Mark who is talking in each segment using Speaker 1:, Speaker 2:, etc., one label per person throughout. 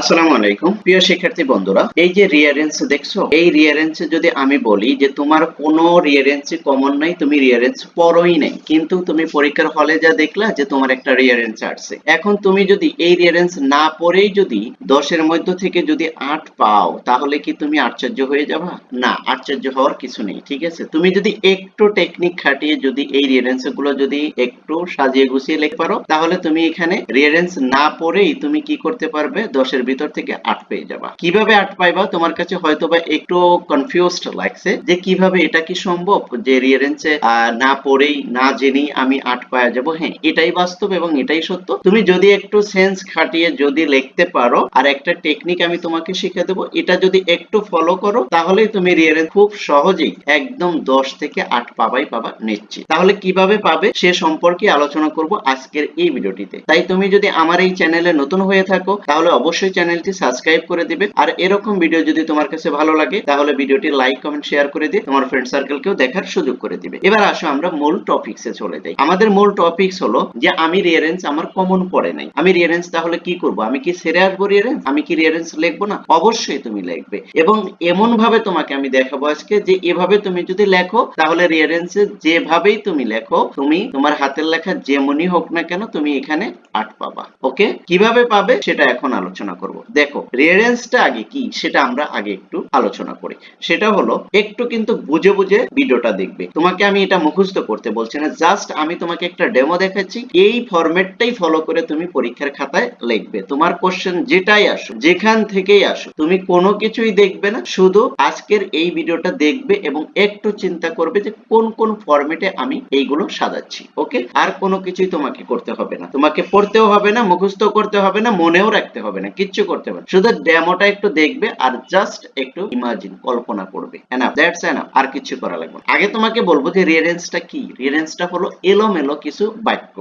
Speaker 1: আসসালামু আলাইকুম। প্রিয় শিক্ষার্থী বন্ধুরা, এই যে রিয়ারেন্স দেখছ, এই রিয়ারেন্স যদি আমি বলি যে তোমার কোনো রিয়ারেন্স কমন নাই, তুমি রিয়ারেন্স পড়োই নাই। কিন্তু তুমি পরীক্ষার হলে যা দেখলা যে তোমার একটা রিয়ারেন্স আসছে। এখন তুমি যদি এই রিয়ারেন্স না পড়েই যদি দশের মধ্য থেকে যদি আট পাও, তাহলে কি তুমি আশ্চর্য হয়ে যাবা? না, আশ্চর্য হওয়ার কিছু নেই, ঠিক আছে? তুমি যদি একটু টেকনিক খাটিয়ে যদি এই রিয়ারেন্সগুলো যদি একটু সাজিয়ে গুছিয়ে লিখতে পারো, তাহলে তুমি এখানে রিয়ারেন্স না পড়েই তুমি কি করতে পারবে? দশের ভিতর থেকে আট পেয়ে যাবা। কীভাবে আট পাইবা? তোমার কাছে হয়তো বা একটু কনফিউজড লাগছে যে কীভাবে এটা কি সম্ভব? যে রিয়ারেন্সে না পড়েই, না জেনেই আমি আট পাওয়া যাব। হ্যাঁ এটাই বাস্তব এবং এটাই সত্য। তুমি যদি একটু সেন্স খাটিয়ে যদি লিখতে পারো, আর একটা টেকনিক আমি তোমাকে শিখে দেবো, এটা যদি একটু ফলো করো, তাহলেই তুমি রিয়ারেন্স খুব সহজেই একদম দশ থেকে আট পাবাই পাবা নিশ্চিত। তাহলে কীভাবে পাবে সে সম্পর্কে আলোচনা করব আজকের এই ভিডিওটিতে। তাই তুমি যদি আমার এই চ্যানেলে নতুন হয়ে থাকো, তাহলে অবশ্যই চ্যানেলটি সাবস্ক্রাইব করে দিবে আর এরকম ভিডিও যদি তোমার কাছে ভালো লাগে, তাহলে ভিডিওটি লাইক, কমেন্ট, শেয়ার করে দিয়ে তোমার ফ্রেন্ড সার্কেলকেও দেখার সুযোগ করে দিবে। এবার আসো আমরা মূল টপিকসে চলে যাই। আমাদের মূল টপিকস হলো যে, আমি রিয়ারেন্স আমার কমন পড়ে নাই। আমি রিয়ারেন্স তাহলে কি করব? আমি কি সেরে আসব রিয়ারেন্স আমি কি রিয়ারেন্স লিখব না? অবশ্যই তুমি লিখবে। এবং এমন ভাবে তোমাকে আমি দেখাবো আজকে যে, এভাবে তুমি যদি লেখো, তাহলে রিয়ারেন্সে যেভাবেই তুমি লেখো, তুমি তোমার হাতের লেখা যেমনই হোক না কেন, তুমি এখানে আট পাবা। ওকে? কীভাবে পাবে? সেটা এখন আলোচনা করব। দেখো রিয়ারেন্সটা আগে কি, সেটা আমরা আগে একটু আলোচনা করি। সেটা হলো, একটু কিন্তু বুঝে বুঝে ভিডিওটা দেখবে। তোমাকে আমি এটা মুখস্থ করতে বলছি না জাস্ট আমি তোমাকে একটা ডেমো দেখাচ্ছি। এই ফরম্যাটটাই ফলো করে তুমি পরীক্ষার খাতায় লিখবে। তোমার কোশ্চেন যেটাই আসো যেখান থেকেই আসো তুমি কোনো কিছুই দেখবে না, শুধু আজকের এই ভিডিওটা দেখবে এবং একটু চিন্তা করবে যে কোন কোন ফরম্যাটে আমি এইগুলো সাজাচ্ছি ওকে আর কোনো কিছুই তোমাকে করতে হবে না। তোমাকে পড়তেও হবে না মুখস্থ করতে হবে না, মনেও রাখতে হবে না কিচ্ছু করতে না। শুধু ডেমোটা একটু দেখবে আর জাস্ট একটু ইমাজিন কল্পনা করবে। আর কিছু করা লাগবে আগে তোমাকে বলব যে রিয়ারেন্সটা কি? রিয়ারেন্সটা হলো এলোমেলো কিছু বাক্য।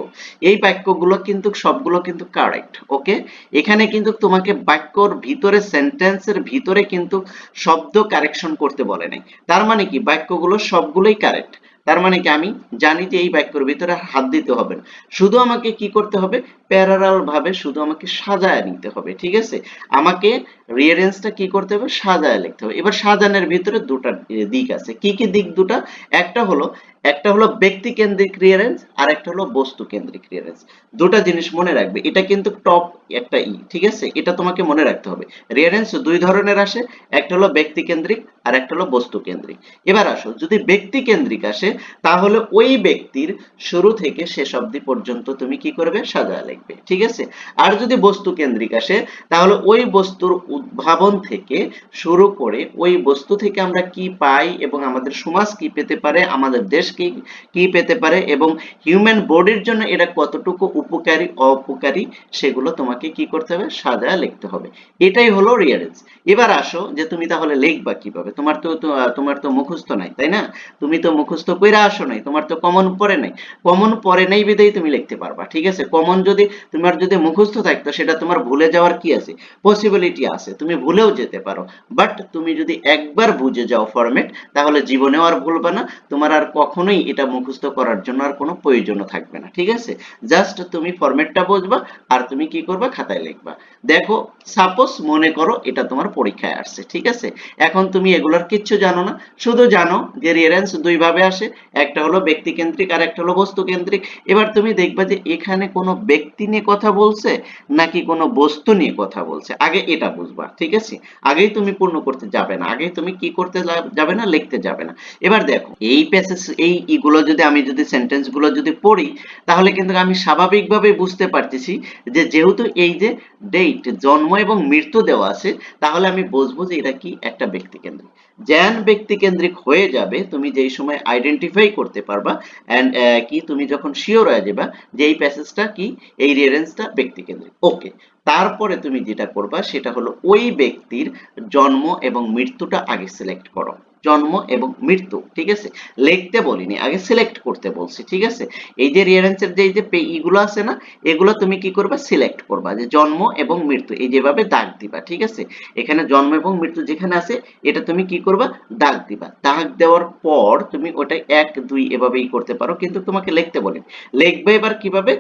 Speaker 1: এই বাক্যগুলো কিন্তু, সবগুলো কিন্তু কারেক্ট ওকে এখানে কিন্তু তোমাকে বাক্যর ভিতরে সেন্টেন্সের ভিতরে কিন্তু শব্দ কারেকশন করতে বলে নাই। তার মানে কি? বাক্যগুলো সবগুলোই কারেক্ট তার মানে কি? আমি জানি যে এই বাক্যের ভিতরে হাত দিতে হবে না। শুধু আমাকে কি করতে হবে? প্যারালাল ভাবে শুধু আমাকে সাজায় নিতে হবে, ঠিক আছে? আমাকে রিয়ারেন্সটা কি করতে হবে? সাজায় লিখতে হবে। এবার সাজানোর ভিতরে দুটা দিক আছে। কি কি দিক দুটা? একটা হলো একটা হলো ব্যক্তি কেন্দ্রিক রিয়ারেন্স আর একটা হলো বস্তু কেন্দ্রিক রিয়ারেন্স দুটা জিনিস মনে রাখবে। এটা কিন্তু টপ একটা ই, ঠিক আছে? এটা তোমাকে মনে রাখতে হবে। রিয়ারেন্স দুই ধরনের আসে, একটা হলো ব্যক্তি কেন্দ্রিক, আর একটা হলো বস্তু কেন্দ্রিক। এবার আসো, যদি ব্যক্তি কেন্দ্রিক আসে, তাহলে ওই ব্যক্তির শুরু থেকে শেষ অবধি পর্যন্ত তুমি কি করবে? সাজায় লিখবে, ঠিক আছে? আর যদি বস্তু কেন্দ্রিক আসে, তাহলে ওই বস্তুর উদ্ভাবন থেকে শুরু করে ওই বস্তু থেকে আমরা কি পাই এবং আমাদের সমাজ কি পেতে পারে, আমাদের দেশ কি কি পেতে পারে এবং হিউম্যান বডির জন্য এটা কতটুকু উপকারী অপকারী সেগুলো তোমাকে কি করতে হবে? সাজা লিখতে হবে। এটাই হলো রিয়ারেন্স এবার আসো যে তুমি তাহলে লিখবা কীভাবে? তোমার তো তোমার তো মুখস্থ নাই, তাই না? তুমি তো মুখস্থ কইরা আসো নাই, তোমার তো কমন পড়ে নাই। কমন পড়ে নাই বিধাই তুমি লিখতে পারবা, ঠিক আছে? কমন যদি, তোমার যদি মুখস্থ থাকতো, সেটা তোমার ভুলে যাওয়ার কি আছে? পসিবিলিটি আছে, তুমি ভুলেও যেতে পারো। বাট তুমি যদি একবার বুঝে যাও ফরম্যাট তাহলে জীবনেও আর ভুলবে না, তোমার আর কখনোই এটা মুখস্থ করার জন্য আর কোনো প্রয়োজনও থাকবে না, ঠিক আছে? জাস্ট তুমি ফরম্যাটটা বুঝবা, আর তুমি কি করবা? খাতায় লিখবা। দেখো সাপোজ মনে করো এটা তোমার পরীক্ষায় আসছে, ঠিক আছে? এখন তুমি এগুলোর কিচ্ছু জানো না। শুধু জানো যে রিয়ারেন্স দুই ভাবে আসে, একটা হলো ব্যক্তি কেন্দ্রিক আর একটা হলো বস্তু কেন্দ্রিক এবার তুমি দেখবা যে এখানে কোনো ব্যক্তি নিয়ে কথা বলছে নাকি কোনো বস্তু নিয়ে কথা বলছে? আগে এটা বুঝবা, ঠিক আছে? আগেই তুমি পূর্ণ করতে যাবে না। আগেই তুমি কি করতে যাবে না, লিখতে যাবে না। এবার দেখো, এই প্যাসেজ এই ইগুলো যদি আমি যদি সেন্টেন্সগুলো যদি পড়ি, তাহলে কিন্তু আমি স্বাভাবিকভাবে বুঝতে পারতেছি যে যেহেতু এই যে ডেট জন্ম এবং মৃত্যু দেওয়া আছে, তাহলে আমি বুঝব যে এটা কি একটা ব্যক্তি কেন্দ্রিক জ্ঞান ব্যক্তি কেন্দ্রিক হয়ে যাবে, তুমি যেই সময় আইডেন্টিফাই করতে পারবা এন্ড কি তুমি যখন শিওর হয়ে যাবা যে এই প্যাসেজটা কি, এই রিয়ারেন্সটা ব্যক্তি কেন্দ্রিক। ওকে তারপরে তুমি যেটা করবা সেটা হলো ওই ব্যক্তির জন্ম এবং মৃত্যুটা আগে সিলেক্ট করো। জন্ম এবং মৃত্যু, ঠিক আছে? লিখতে বলিনি, আগে সিলেক্ট করতে বলছি, ঠিক আছে? এই যে রিয়ারেন্সের যে যে পে- ইগুলো আছে না, এগুলো তুমি কি করবা? সিলেক্ট করবা যে জন্ম এবং মৃত্যু, এই যেভাবে দাগ দিবা, ঠিক আছে? এখানে জন্ম এবং মৃত্যু যেখানে আছে, এটা তুমি কি করবা? দাগ দিবা। দাগ দেওয়ার পর তুমি ওটা এক, দুই এভাবেই করতে পারো। কিন্তু তোমাকে লিখতে বলে লিখবে এবার কীভাবে?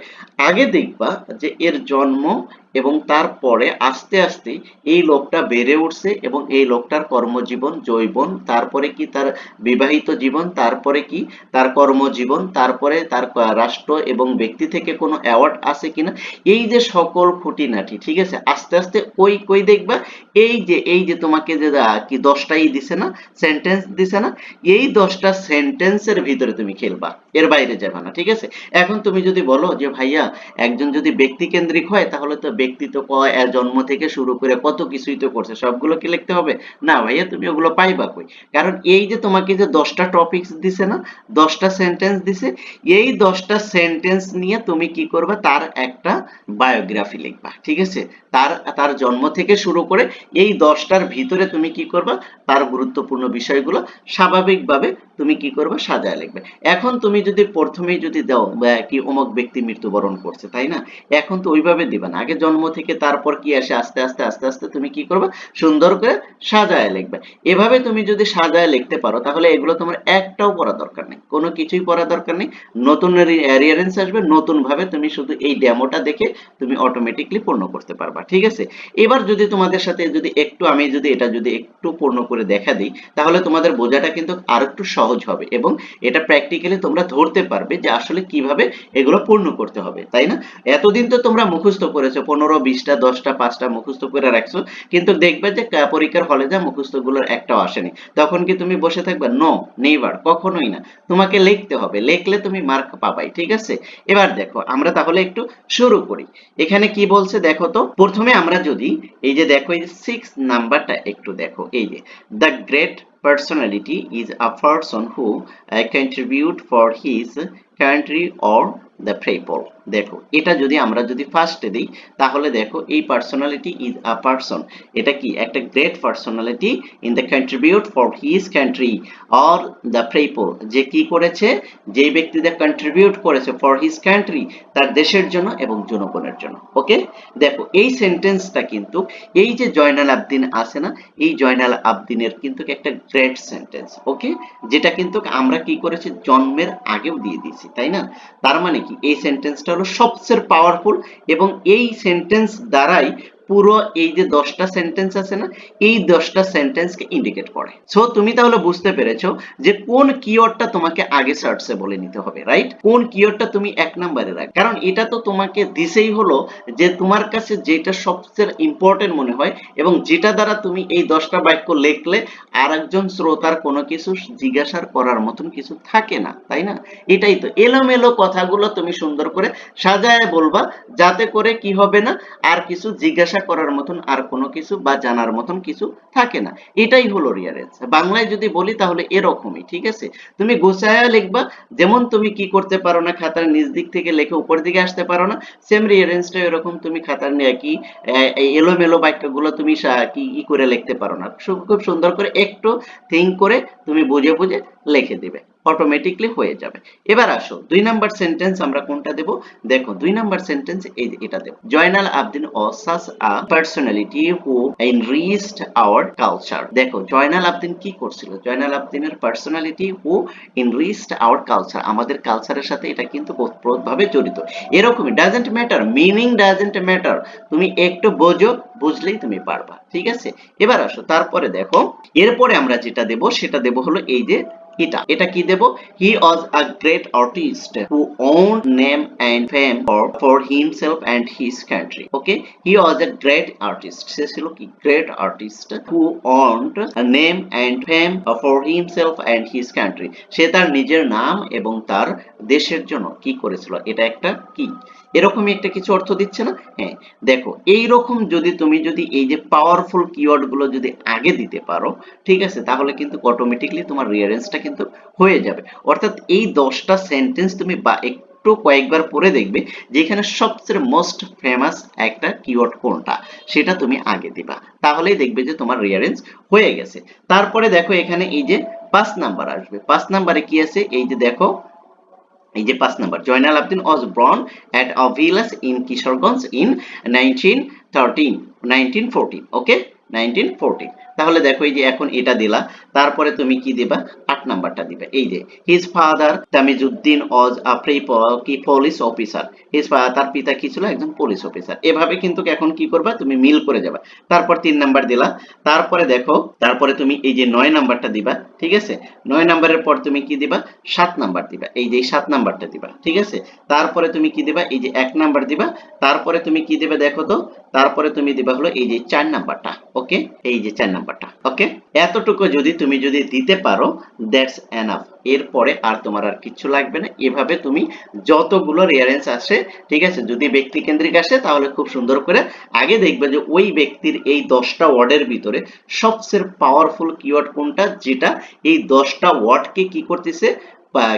Speaker 1: আগে দেখবা যে এর জন্ম এবং তারপরে আস্তে আস্তে এই লোকটা বেড়ে উঠছে এবং এই লোকটার কর্মজীবন জৈবন তারপরে কি তার বিবাহিত জীবন, তারপরে কি তার কর্মজীবন, তারপরে তার রাষ্ট্র এবং ব্যক্তি থেকে কোনো অ্যাওয়ার্ড আছে কিনা? এই যে সকল খুঁটিনাটি, ঠিক আছে? আস্তে আস্তে ওই কই দেখবা? এই যে এই যে তোমাকে যে কি দশটাই দিছে না? সেন্টেন্স দিছে না? এই দশটা সেন্টেন্সের ভিতরে তুমি খেলবা, এর বাইরে যাবে না, ঠিক আছে? এখন তুমি যদি বলো যে ভাইয়া, একজন যদি ব্যক্তি কেন্দ্রিক হয়, তাহলে তো ব্যক্তি তো এর জন্ম থেকে শুরু করে কত কিছুই তো করছে, সবগুলো কি লিখতে হবে? না ভাইয়া, তুমি ওগুলো পাইবা কই? কারণ এই যে তোমাকে যে দশটা টপিকস দিছে না, দশটা সেন্টেন্স দিছে, এই দশটা সেন্টেন্স নিয়ে তুমি কি করবে? তার একটা বায়োগ্রাফি লিখবা, ঠিক আছে? তার তার জন্ম থেকে শুরু করে এই দশটার ভিতরে তুমি কি করবা? তার গুরুত্বপূর্ণ বিষয়গুলো স্বাভাবিকভাবে তুমি কি করবে? সাজায় লিখবে। এখন তুমি যদি প্রথমেই যদি দাও কি অমুক ব্যক্তি মৃত্যুবরণ করছে, তাই না? এখন তো ওইভাবে দিবে না। আগে জন্ম থেকে তারপর কি আসে? আস্তে আস্তে আস্তে আস্তে তুমি কি করবে? সুন্দর করে সাজায় লিখবে। এভাবে তুমি যদি সাজায় লিখতে পারো, তাহলে এগুলো তোমার একটাও পড়া দরকার নেই। কোনো কিছুই পড়া দরকার নেই। নতুন রিয়ারেন্স আসবে নতুন ভাবে তুমি শুধু এই ডেমোটা দেখে তুমি অটোমেটিকলি পূর্ণ করতে পারবা, ঠিক আছে? এবার যদি তোমাদের সাথে যদি একটু, আমি যদি এটা যদি একটু পূর্ণ করে দেখা দিই, তাহলে তোমাদের বোঝাটা কিন্তু আর একটু সহজ হবে এবং এটা প্র্যাকটিক্যালি তোমরা ধরতে পারবে যে আসলে কীভাবে এগুলো পূর্ণ করতে হবে, তাই না? এতদিন তো তোমরা মুখস্থ করেছ, পনেরো বিশটা দশটা পাঁচটা মুখস্থ করে রাখছো কিন্তু দেখবে যে পরীক্ষার হলে যা মুখস্থগুলোর একটাও আসেনি। তখন কি তুমি বসে থাকবে? নো নেইবার কখনোই না। তোমাকে লিখতে হবে। লিখলে তুমি মার্ক পাবাই ঠিক আছে? এবার দেখো আমরা তাহলে একটু শুরু করি। এখানে কি বলছে দেখো তো? প্রথমে আমরা যদি এই যে দেখো এই সিক্স নাম্বারটা একটু দেখো। এই যে the great personality is a person who uh, contribute for his country or the people. দেখো, এটা যদি আমরা যদি ফার্স্টে দিই, তাহলে দেখো এই পার্সোনালিটি ইজ আ পারসন এটা কি? একটা great personality in the contribute for his country or the people যে কি করেছে? যে ব্যক্তিদের কন্ট্রিবিউট করেছে ফর হিজ কান্ট্রি তার দেশের জন্য এবং জনগণের জন্য। ওকে দেখো, এই সেন্টেন্সটা কিন্তু, এই যে জয়নাল আবদিন আছে না, এই জয়নাল আবদিনের কিন্তু একটা গ্রেট সেন্টেন্স ওকে যেটা কিন্তু আমরা কি করেছি? জন্মের আগেও দিয়ে দিয়েছি, তাই না? তার মানে কি? এই সেন্টেন্সটা হলো সবচেয়ে পাওয়ারফুল এবং এই সেন্টেন্স দ্বারাই পুরো এই যে দশটা সেন্টেন্স আছে না, এই দশটা সেন্টেন্সকে ইন্ডিকেট করে। সো তুমি তাহলে বুঝতে পেরেছ যে কোন কিওয়ার্ডটা তোমাকে আগে সার্চে বলে নিতে হবে রাইট কোন কিওয়ার্ডটা তুমি এক নম্বরে রাখ। কারণ এটা তো তোমাকে দিছেই হলো যে তোমার কাছে যেটা সবচেয়ে ইম্পর্টেন্ট মনে হয় এবং যেটা দ্বারা তুমি এই দশটা বাক্য লিখলে আর একজন শ্রোতার কোনো কিছু জিজ্ঞাসার করার মতন কিছু থাকে না, তাই না? এটাই তো। এলোমেলো কথাগুলো তুমি সুন্দর করে সাজায় বলবা, যাতে করে কি হবে না, আর কিছু জিজ্ঞাসা করার মতন আর কোনো কিছু বা জানার মতন কিছু থাকে না। এটাই হলো রিয়ারেন্স বাংলায় যদি বলি তাহলে এরকমই, ঠিক আছে? তুমি গোছায়া লিখবা, যেমন তুমি কি করতে পারো না, খাতার নিচ দিক থেকে লেখে, উপর দিকে আসতে পারো না সেম রিয়ারেন্সটা এরকম তুমি খাতার নিয়ে কি এলোমেলো বাক্যগুলো তুমি কি, ই করে লিখতে পারো না। খুব সুন্দর করে একটু থিঙ্ক করে তুমি বুঝে বুঝে লিখে দিবে। অটোমেটিকলি হয়ে যাবে। এবার আসো, দুই নাম্বার সেন্টেন্স আমরা কোনটা দেব? দেখো, দুই নাম্বার সেন্টেন্স এই এটা দেব। জয়নাল আবদিন ও সাস a personality who enriched our culture দেখো, জয়নাল আবদিন কি করছিল? Joynal আবদিনের personality who enriched our culture আমাদের কালচারের সাথে এটা কিন্তু ওতপ্রোতভাবে জড়িত। এরকমই doesn't matter meaning doesn't matter তুমি একটু বোঝো, বুঝলেই তুমি পারবা, ঠিক আছে? এবার আসো, তারপরে দেখো, এরপরে আমরা যেটা দেব, সেটা দেব হলো এই যে এটা এটা কি দেব? He was a great artist who owned name and fame for himself and his country okay he was a great artist সে ছিল কি? Great artist who owned name and fame for himself and his country সে তার নিজের নাম এবং তার দেশের জন্য কি করেছিল? এটা একটা কি? এরকমই একটা কিছু অর্থ দিচ্ছে না? হ্যাঁ দেখো এই রকম যদি তুমি যদি এই যে পাওয়ারফুল কিওয়ার্ডগুলো যদি আগে দিতে পারো, ঠিক আছে, তাহলে কিন্তু অটোমেটিকলি তোমার রিয়ারেন্সটা কিন্তু হয়ে যাবে। অর্থাৎ এই দশটা সেন্টেন্স তুমি বা একটু কয়েকবার পড়ে দেখবে, যেখানে সবচেয়ে মোস্ট ফেমাস একটা কিওয়ার্ড কোনটা, সেটা তুমি আগে দিবা। তাহলেই দেখবে যে তোমার রিয়ারেন্স হয়ে গেছে। তারপরে দেখো এখানে এই যে পাঁচ নাম্বার আসবে। পাঁচ নাম্বারে কি আছে? এই যে দেখো এই যে পাঁচ number, Zainul Abedin was born at a village in Kishoreganj in 1913 1914 okay nineteen forty তাহলে দেখো এই যে এখন এটা দিলা, তারপরে তুমি কি দিবা? আট নাম্বারটা দিবা। এই যে his father Tamizuddin was a pre কি পুলিশ অফিসার হিজ তার পিতা কি ছিল? একজন পুলিশ অফিসার এভাবে কিন্তু এখন কি করবা? তুমি মিল করে যাবা। তারপর তিন নাম্বার দিলা। তারপরে দেখো, তারপরে তুমি এই যে নয় নাম্বারটা দিবা, ঠিক আছে? নয় নাম্বারের পর তুমি কি দিবা? সাত নাম্বার দিবা। এই যে সাত নাম্বারটা দিবা, ঠিক আছে? তারপরে তুমি কি দিবা? এই যে এক নাম্বার দিবা। তারপরে তুমি কি দিবে দেখো তো? তারপরে তুমি দিবা হলো এই যে চার নাম্বারটা ওকে এই যে চার নাম্বারটা ওকে এতটুকু যদি তুমি যদি দিতে পারো দ্যাটস এনাফ এরপরে আর তোমার আর কিছু লাগবে না। এভাবে তুমি যতগুলো রিয়ারেন্স আসে, ঠিক আছে, যদি ব্যক্তি কেন্দ্রিক আসে, তাহলে খুব সুন্দর করে আগে দেখবে যে ওই ব্যক্তির এই দশটা ওয়ার্ডের ভিতরে সবচেয়ে পাওয়ারফুল কিওয়ার্ড কোনটা? যেটা এই দশটা ওয়ার্ডকে কি করতেছে?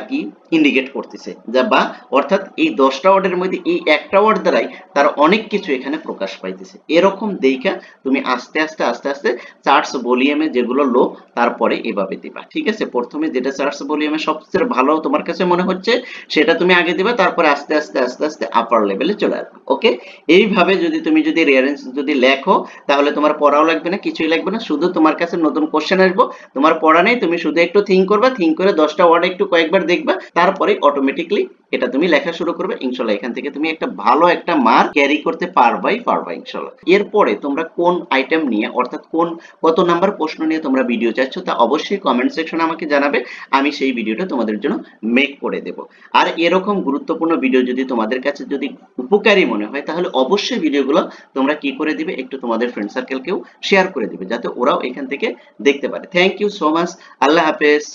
Speaker 1: কি ইন্ডিকেট করতেছে, যা বা অর্থাৎ এই দশটা ওয়ার্ডের মধ্যে এই একটা ওয়ার্ড দ্বারাই তার অনেক কিছু এখানে প্রকাশ পাইতেছে। এরকম দেখা তুমি আস্তে আস্তে আস্তে আস্তে চার্টস ভলিউমে যেগুলো লো তারপরে এভাবে দিবা। ঠিক আছে? প্রথমে যেটা চার্টস ভলিউমে সবচেয়ে ভালো তোমার কাছে মনে হচ্ছে, সেটা তুমি আগে দিবা, তারপরে আস্তে আস্তে আস্তে আস্তে আপার লেভেলে চলে আসবে। ওকে এইভাবে যদি তুমি যদি রিয়ারেন্স যদি লেখো, তাহলে তোমার পড়াও লাগবে না, কিছুই লাগবে না। শুধু তোমার কাছে নতুন কোশ্চেন আসব। তোমার পড়া নেই, তুমি শুধু একটু থিঙ্ক করবা থিঙ্ক করে দশটা ওয়ার্ড একটু কয়েকবার দেখবা, তারপরে অটোমেটিকলি এটা তুমি লেখা শুরু করবে, ইনশাল্লাহ এখান থেকে তুমি একটা ভালো একটা মার্ক ক্যারি করতে পারবাই, পারবা ইনশাল্লাহ। এরপরে তোমরা কোন আইটেম নিয়ে, অর্থাৎ কোন, কত নাম্বার প্রশ্ন নিয়ে তোমরা ভিডিও চাচ্ছ, তা অবশ্যই কমেন্ট সেকশনে আমাকে জানাবে, আমি সেই ভিডিওটা তোমাদের জন্য মেক করে দেব। আর এরকম গুরুত্বপূর্ণ ভিডিও যদি তোমাদের কাছে যদি উপকারী মনে হয়, তাহলে অবশ্যই ভিডিওগুলো তোমরা কি করে দিবে, একটু তোমাদের ফ্রেন্ড সার্কেলকেও শেয়ার করে দিবে, যাতে ওরাও এখান থেকে দেখতে পারে। থ্যাংক ইউ সো মাচ আল্লাহ হাফেজ।